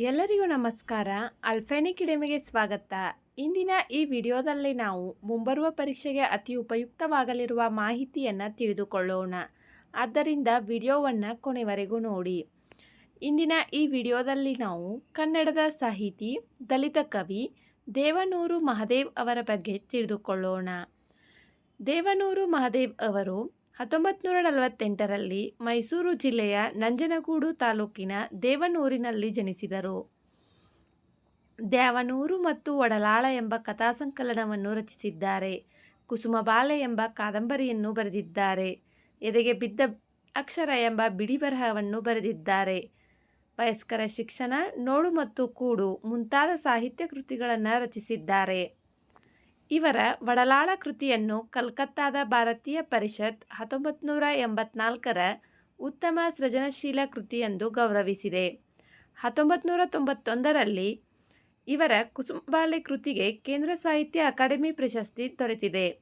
ಎಲ್ಲರಿಗೂ ನಮಸ್ಕಾರ. ಅಲ್ಫೆನಿ ಇಡೆಮಿಗೆ ಸ್ವಾಗತ. ಇಂದಿನ ಈ ವಿಡಿಯೋದಲ್ಲಿ ನಾವು ಮುಂಬರುವ ಪರೀಕ್ಷೆಗೆ ಅತಿ ಉಪಯುಕ್ತವಾಗಲಿರುವ ಮಾಹಿತಿಯನ್ನು ತಿಳಿದುಕೊಳ್ಳೋಣ. ಆದ್ದರಿಂದ ವಿಡಿಯೋವನ್ನು ಕೊನೆವರೆಗೂ ನೋಡಿ. ಇಂದಿನ ಈ ವಿಡಿಯೋದಲ್ಲಿ ನಾವು ಕನ್ನಡದ ಸಾಹಿತಿ, ದಲಿತ ಕವಿ ದೇವನೂರು ಮಹದೇವ್ ಅವರ ಬಗ್ಗೆ ತಿಳಿದುಕೊಳ್ಳೋಣ. ದೇವನೂರು ಮಹದೇವ್ ಅವರು ಹತ್ತೊಂಬತ್ತು ನೂರ ನಲವತ್ತೆಂಟರಲ್ಲಿ ಮೈಸೂರು ಜಿಲ್ಲೆಯ ನಂಜನಗೂಡು ತಾಲೂಕಿನ ದೇವನೂರಿನಲ್ಲಿ ಜನಿಸಿದರು. ದ್ಯಾವನೂರು ಮತ್ತು ಒಡಲಾಳ ಎಂಬ ಕಥಾಸಂಕಲನವನ್ನು ರಚಿಸಿದ್ದಾರೆ. ಕುಸುಮಬಾಲೆ ಎಂಬ ಕಾದಂಬರಿಯನ್ನು ಬರೆದಿದ್ದಾರೆ. ಎದೆಗೆ ಬಿದ್ದ ಅಕ್ಷರ ಎಂಬ ಬಿಡಿ ಬರಹವನ್ನು ಬರೆದಿದ್ದಾರೆ. ವಯಸ್ಕರ ಶಿಕ್ಷಣ, ನೋಡು ಮತ್ತು ಕೂಡು ಮುಂತಾದ ಸಾಹಿತ್ಯ ಕೃತಿಗಳನ್ನು ರಚಿಸಿದ್ದಾರೆ. ಇವರ ವಡಲಾಳ ಕೃತಿಯನ್ನು ಕಲ್ಕತ್ತಾದ ಭಾರತೀಯ ಪರಿಷತ್ ಹತ್ತೊಂಬತ್ತು ನೂರ ಎಂಬತ್ನಾಲ್ಕರ ಉತ್ತಮ ಸೃಜನಶೀಲ ಕೃತಿಯೆಂದು ಗೌರವಿಸಿದೆ. ಹತ್ತೊಂಬತ್ತು ನೂರ ತೊಂಬತ್ತೊಂದರಲ್ಲಿ ಇವರ ಕುಸುಂಬಾಲೆ ಕೃತಿಗೆ ಕೇಂದ್ರ ಸಾಹಿತ್ಯ ಅಕಾಡೆಮಿ ಪ್ರಶಸ್ತಿ ದೊರೆತಿದೆ.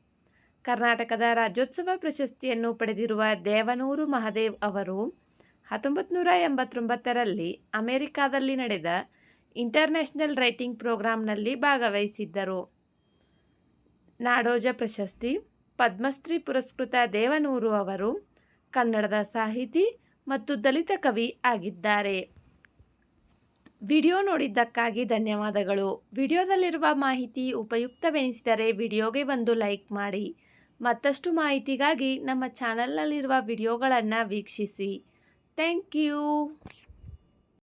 ಕರ್ನಾಟಕದ ರಾಜ್ಯೋತ್ಸವ ಪ್ರಶಸ್ತಿಯನ್ನು ಪಡೆದಿರುವ ದೇವನೂರು ಮಹದೇವ್ ಅವರು ಹತ್ತೊಂಬತ್ತು ನೂರ ಎಂಬತ್ತೊಂಬತ್ತರಲ್ಲಿ ಅಮೆರಿಕಾದಲ್ಲಿ ನಡೆದ ಇಂಟರ್ನ್ಯಾಷನಲ್ ರೈಟಿಂಗ್ ಪ್ರೋಗ್ರಾಂನಲ್ಲಿ ಭಾಗವಹಿಸಿದ್ದರು. ನಾಡೋಜ ಪ್ರಶಸ್ತಿ, ಪದ್ಮಶ್ರೀ ಪುರಸ್ಕೃತ ದೇವನೂರು ಅವರು ಕನ್ನಡದ ಸಾಹಿತಿ ಮತ್ತು ದಲಿತ ಕವಿ ಆಗಿದ್ದಾರೆ. ವಿಡಿಯೋ ನೋಡಿದ್ದಕ್ಕಾಗಿ ಧನ್ಯವಾದಗಳು. ವಿಡಿಯೋದಲ್ಲಿರುವ ಮಾಹಿತಿ ಉಪಯುಕ್ತವೆನಿಸಿದರೆ ವಿಡಿಯೋಗೆ ಒಂದು ಲೈಕ್ ಮಾಡಿ. ಮತ್ತಷ್ಟು ಮಾಹಿತಿಗಾಗಿ ನಮ್ಮ ಚಾನಲ್ನಲ್ಲಿರುವ ವಿಡಿಯೋಗಳನ್ನು ವೀಕ್ಷಿಸಿ. Thank you.